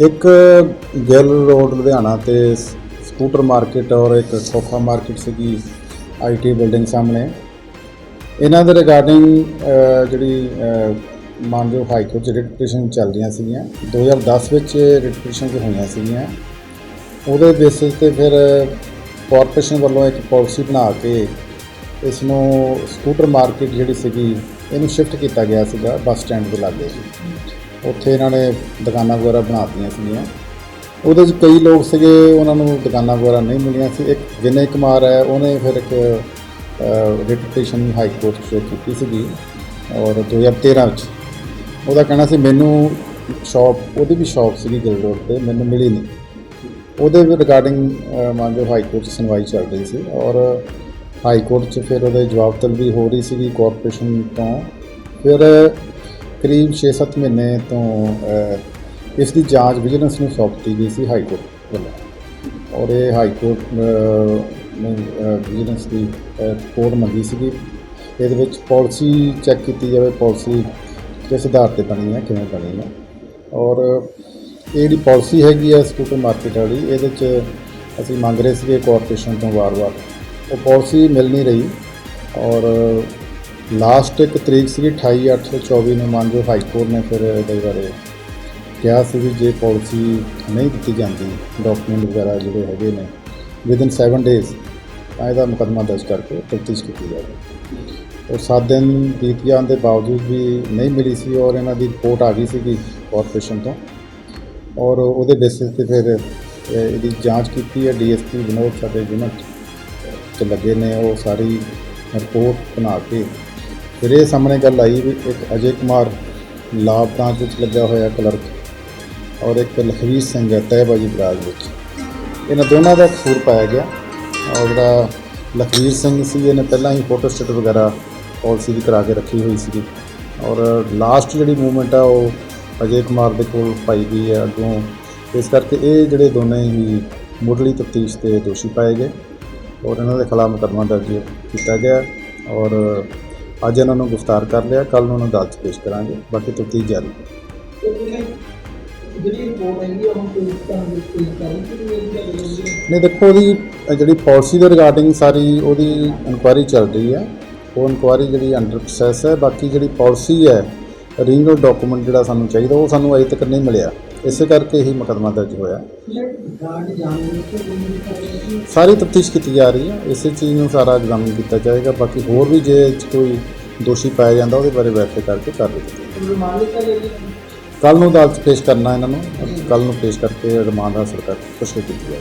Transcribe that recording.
ਇੱਕ ਗਿੱਲ ਰੋਡ ਲੁਧਿਆਣਾ ਤੇ scooter market ਔਰ ਇੱਕ ਖੋਖਾ ਮਾਰਕੀਟ ਸੀਗੀ ਆਈਟੀ ਬਿਲਡਿੰਗ ਸਾਹਮਣੇ। ਇਹਨਾਂ ਦੇ ਰਿਗਾਰਡਿੰਗ ਜਿਹੜੀ ਅ, ਮਾਨਯੋਗ ਹਾਈ ਕੋਰਟ 'ਚ ਰਿਟ ਪਟੀਸ਼ਨ ਚੱਲ ਰਹੀਆਂ ਸੀਗੀਆਂ 2010 ਵਿੱਚ ਰਿਟ ਪਟੀਸ਼ਨ ਹੋਈਆਂ ਸੀਗੀਆਂ। ਉਹਦੇ ਬੇਸਿਸ ਤੇ ਫਿਰ ਕਾਰਪੋਰੇਸ਼ਨ ਵੱਲੋਂ ਇੱਕ ਪਾਲਿਸੀ ਬਣਾ ਕੇ ਇਸ ਨੂੰ ਸਕੂਟਰ ਮਾਰਕੀਟ ਜਿਹੜੀ ਸੀਗੀ ਇਹਨੂੰ ਸ਼ਿਫਟ ਕੀਤਾ ਗਿਆ ਸੀਗਾ ਬੱਸ ਸਟੈਂਡ ਦੇ ਲਾਗੇ। ਉੱਥੇ ਇਹਨਾਂ ਨੇ ਦੁਕਾਨਾਂ ਵਗੈਰਾ ਬਣਾਤੀਆਂ ਸੀਗੀਆਂ। ਉਹਦੇ 'ਚ ਕਈ ਲੋਕ ਸੀਗੇ, ਉਹਨਾਂ ਨੂੰ ਦੁਕਾਨਾਂ ਵਗੈਰਾ ਨਹੀਂ ਮਿਲੀਆਂ ਸੀ। ਇੱਕ ਵਿਨय ਕੁਮਾਰ ਹੈ, ਉਹਨੇ ਫਿਰ ਇੱਕ ਰਿਪਟੇਸ਼ਨ ਹਾਈ ਕੋਰਟ 'ਚ ਕੀਤੀ ਸੀਗੀ, ਔਰ 2013 ਵਿੱਚ। ਉਹਦਾ ਕਹਿਣਾ ਸੀ, ਮੈਨੂੰ ਸ਼ਾਪ ਉਹਦੀ ਵੀ ਸ਼ਾਪ ਸੀਗੀ ਗਿਲ ਰੋਡ ਤੇ, ਮੈਨੂੰ ਮਿਲੀ ਨਹੀਂ। ਉਹਦੇ ਰਿਗਾਰਡਿੰਗ ਮਾਨਯੋਗ ਹਾਈ ਕੋਰਟ 'ਚ ਸੁਣਵਾਈ ਚੱਲ ਰਹੀ ਸੀ, ਔਰ ਹਾਈ ਕੋਰਟ 'ਚ ਫਿਰ ਉਹਦੇ ਜਵਾਬ ਤਲਬੀ ਹੋ ਰਹੀ ਸੀਗੀ ਕਾਰਪੋਰੇਸ਼ਨ ਤੋਂ। ਫਿਰ ਕਰੀਬ 6-7 ਮਹੀਨੇ ਤੋਂ ਅਹ, ਇਸ ਦੀ ਜਾਂਚ ਵਿਜੀਲੈਂਸ ਨੂੰ ਸੌਂਪ ਦਿੱਤੀ ਗਈ ਸੀ ਹਾਈ ਕੋਰਟ ਵੱਲੋਂ। ਔਰ ਇਹ ਹਾਈ ਕੋਰਟ ਅਹ, ਨੇ ਵਿਜੀਲੈਂਸ ਦੀ ਰਿਪੋਰਟ ਮੰਗੀ ਸੀਗੀ। ਇਹਦੇ ਵਿੱਚ ਪਾਲਿਸੀ ਚੈੱਕ ਕੀਤੀ ਜਾਵੇ ਪਾਲਿਸੀ ਕਿਸ ਆਧਾਰ ਤੇ ਬਣੀ ਹੈ ਕਿਵੇਂ ਬਣੀ ਹੈ। ਔਰ ਇਹ ਜਿਹੜੀ ਪਾਲਿਸੀ ਹੈਗੀ ਹੈ ਸਕੂਟਰ ਮਾਰਕੀਟ ਵਾਲੀ ਇਹਦੇ 'ਚ ਅਸੀਂ ਮੰਗ ਰਹੇ ਸੀਗੇ ਕਾਰਪੋਰੇਸ਼ਨ ਤੋਂ ਵਾਰ-ਵਾਰ। ਉਹ ਪਾਲਿਸੀ ਮਿਲ ਨਹੀਂ ਰਹੀ। ਔਰ ਲਾਸਟ ਇੱਕ ਤਰੀਕ ਸੀਗੀ 28/8/24 ਨੂੰ ਮਾਨਯੋਗ ਹਾਈ ਕੋਰਟ ਨੇ ਫਿਰ ਇਹਦੇ ਬਾਰੇ ਕਿਹਾ ਸੀ ਵੀ ਜੇ ਪਾਲਿਸੀ ਨਹੀਂ ਦਿੱਤੀ ਜਾਂਦੀ ਡਾਕੂਮੈਂਟ ਵਗੈਰਾ ਜਿਹੜੇ ਹੈਗੇ ਨੇ ਵਿਦਿਨ 7 ਡੇਜ਼ ਤਾਂ ਇਹਦਾ ਮੁਕੱਦਮਾ ਦਰਜ ਕਰਕੇ ਤਫਤੀਸ਼ ਕੀਤੀ ਜਾਵੇ। ਉਹ 7 ਦਿਨ ਬੀਤ ਜਾਣ ਦੇ ਬਾਵਜੂਦ ਵੀ ਨਹੀਂ ਮਿਲੀ ਸੀ ਔਰ ਇਹਨਾਂ ਦੀ ਰਿਪੋਰਟ ਆ ਗਈ ਸੀਗੀ ਕਾਰਪੋਰੇਸ਼ਨ ਤੋਂ। ਔਰ ਉਹਦੇ ਬੇਸਿਸ ਤੇ ਫਿਰ ਇਹਦੀ ਜਾਂਚ ਕੀਤੀ ਹੈ, ਡੀਐਸਪੀ ਵਿਨੋਦ ਸਾਡੇ ਯੂਨਿਟ ਤੇ ਲੱਗੇ ਨੇ, ਉਹ ਸਾਰੀ ਰਿਪੋਰਟ ਬਣਾ ਕੇ ਫਿਰ ਇਹ ਸਾਹਮਣੇ ਗੱਲ ਆਈ ਵੀ ਇੱਕ ਅਜੇ ਕੁਮਾਰ ਲਾਭ ਬ੍ਰਾਂਚ ਵਿੱਚ ਲੱਗਿਆ ਹੋਇਆ ਕਲਰਕ ਔਰ ਇੱਕ ਲਖਵੀਰ ਸਿੰਘ ਹੈ, ਤਹਿਬਾਜੀ ਬਰਾਜ ਵਿੱਚ। ਇਹਨਾਂ ਦੋਨਾਂ ਦਾ ਕਸੂਰ ਪਾਇਆ ਗਿਆ। ਔਰ ਜਿਹੜਾ ਲਖਵੀਰ ਸਿੰਘ ਸੀ, ਇਹਨੇ ਪਹਿਲਾਂ ਹੀ ਫੋਟੋ ਸਟੇਟ ਵਗੈਰਾ ਪਾਲਿਸੀ ਦੀ ਕਰਾ ਕੇ ਰੱਖੀ ਹੋਈ ਸੀਗੀ। ਔਰ ਲਾਸਟ ਜਿਹੜੀ ਮੂਵਮੈਂਟ ਆ, ਉਹ ਅਜੇ ਕੁਮਾਰ ਦੇ ਕੋਲ ਪਾਈ ਗਈ ਹੈ। ਅੱਗੋਂ ਇਸ ਕਰਕੇ ਇਹ ਜਿਹੜੇ ਦੋਨੇ ਹੀ ਮੁੱਢਲੀ ਤਫਤੀਸ਼ ਤੇ ਦੋਸ਼ੀ ਪਾਏ ਗਏ। ਔਰ ਇਹਨਾਂ ਦੇ ਖਿਲਾਫ ਮੁਕੱਦਮਾ ਦਰਜ ਕੀਤਾ ਗਿਆ। ਔਰ ਅੱਜ ਇਹਨਾਂ ਨੂੰ ਗ੍ਰਿਫਤਾਰ ਕਰ ਲਿਆ ਕੱਲ ਨੂੰ ਉਹਨਾਂ ਅਦਾਲਤ 'ਚ ਪੇਸ਼ ਕਰਾਂਗੇ। ਬਾਕੀ ਤਫਤੀਸ਼ ਜਾਰੀ। ਹੈ ਜਿਹੜੀ ਰਿਪੋਰਟ ਹੈਗੀ ਉਹ ਹੁਣ ਕੋਈ ਤੁਹਾਨੂੰ ਕੋਈ ਕਾਰਨ ਕਿ ਨਹੀਂ ਦੇਖੋ ਉਹਦੀ ਜਿਹੜੀ ਪਾਲਿਸੀ ਦੇ ਰਿਗਾਰਡਿੰਗ ਸਾਰੀ ਉਹਦੀ ਇਨਕੁਆਇਰੀ ਚੱਲ ਰਹੀ ਹੈ। ਉਹ ਇਨਕੁਆਇਰੀ ਜਿਹੜੀ ਅੰਡਰ ਪ੍ਰੋਸੈਸ ਹੈ ਬਾਕੀ ਜਿਹੜੀ ਪਾਲਿਸੀ ਹੈ ਰੀਨਲ ਡਾਕੂਮੈਂਟ ਜਿਹੜਾ ਸਾਨੂੰ ਚਾਹੀਦਾ, ਉਹ ਸਾਨੂੰ ਅਜੇ ਤੱਕ ਨਹੀਂ ਮਿਲਿਆ। ਇਸੇ ਕਰਕੇ ਹੀ ਮੁਕੱਦਮਾ ਦਰਜ ਹੋਇਆ। ਸਾਰੀ ਤਫਤੀਸ਼ ਕੀਤੀ ਜਾ ਰਹੀ ਹੈ। ਇਸੇ ਚੀਜ਼ ਨੂੰ ਸਾਰਾ ਐਗਜ਼ਾਮਿਨ ਕੀਤਾ ਜਾਏਗਾ। ਬਾਕੀ ਹੋਰ ਵੀ ਜੇ 'ਚ ਕੋਈ ਦੋਸ਼ੀ ਪਾਇਆ ਜਾਂਦਾ, ਉਹਦੇ ਬਾਰੇ ਵੈਰੀਫਾਈ ਕਰਕੇ ਕਰ ਕੀਤੀ ਕੋਈ ਮਾਮਲਾ ਕੱਲ ਨੂੰ ਅਦਾਲਤ ਪੇਸ਼ ਕਰਨਾ ਇਹਨਾਂ ਨੂੰ। ਕੱਲ ਨੂੰ ਪੇਸ਼ ਕਰਕੇ ਰਿਮਾਂਡ ਹਾਸਲ ਕਰਕੇ ਪੁੱਛਗਿੱਛ ਕੀਤੀ ਜਾਏਗੀ।